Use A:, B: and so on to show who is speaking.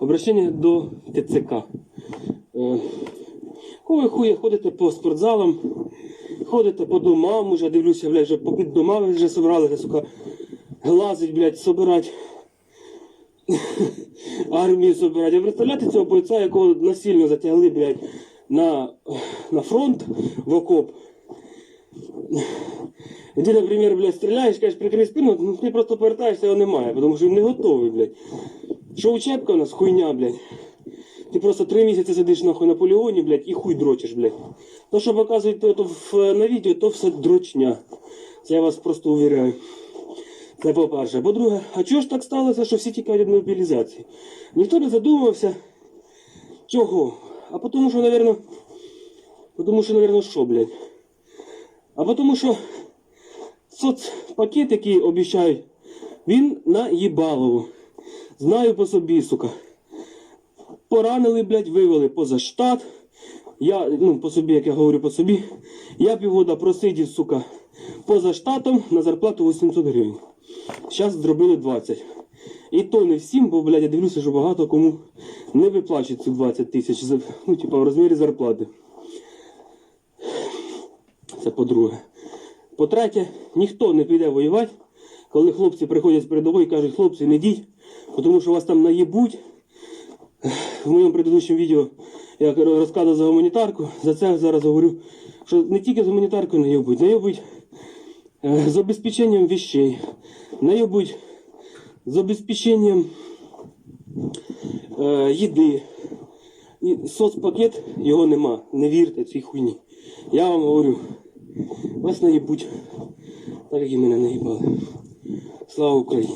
A: Обращення до ТЦК. Е, Хує хує ходите по спортзалам, ходите по домам, уже дивлюся, блядь, вже по під домами вже собрали, сука, глазить, блядь, собирать. Армію собирать. А представляєте цього бойця, якого насильно затягли, блядь, на, на фронт в окоп. І наприклад, блядь, стріляєш, кажеш, прикрий спину, ну ти просто повертаєшся, його немає, тому що він не готовий, блядь. Що учебка у нас хуйня, блядь. Ти просто три місяці сидиш нахуй на полігоні, блядь, і хуй дрочиш, блядь. То, що показують то в, на відео, то все дрочня. Це я вас просто увіряю. Це по-перше. По-друге, а чого ж так сталося, що всі тікають від мобілізації? Ніхто не задумувався. Чого? А тому що, напевно, тому що, напевно, що, блядь? А тому що соцпакет, який обіцяють, він на їбалову. Знаю по собі, сука. Поранили, блядь, вивели поза штат. Я, ну, по собі, як я говорю по собі, я півгода просидів, сука, поза штатом на зарплату 800 гривень. Зараз зробили 20. І то не всім, бо, блядь, я дивлюся, що багато кому не виплачують ці 20 тисяч, ну, типа, в розмірі зарплати. Це по-друге. По-третє, ніхто не піде воювати, коли хлопці приходять з передової і кажуть, хлопці, не йдіть, тому що вас там наїбуть. В моєму предыдущому відео я розказував за гуманітарку, за це зараз говорю, що не тільки з гуманітаркою наїбуть е, з обезпеченням вещей, наїбуть з обезпеченням їди. І соцпакет його нема. Не вірте цій хуйні. Я вам говорю, вас наїбуть, так як і мене наїбали. Слава Україні!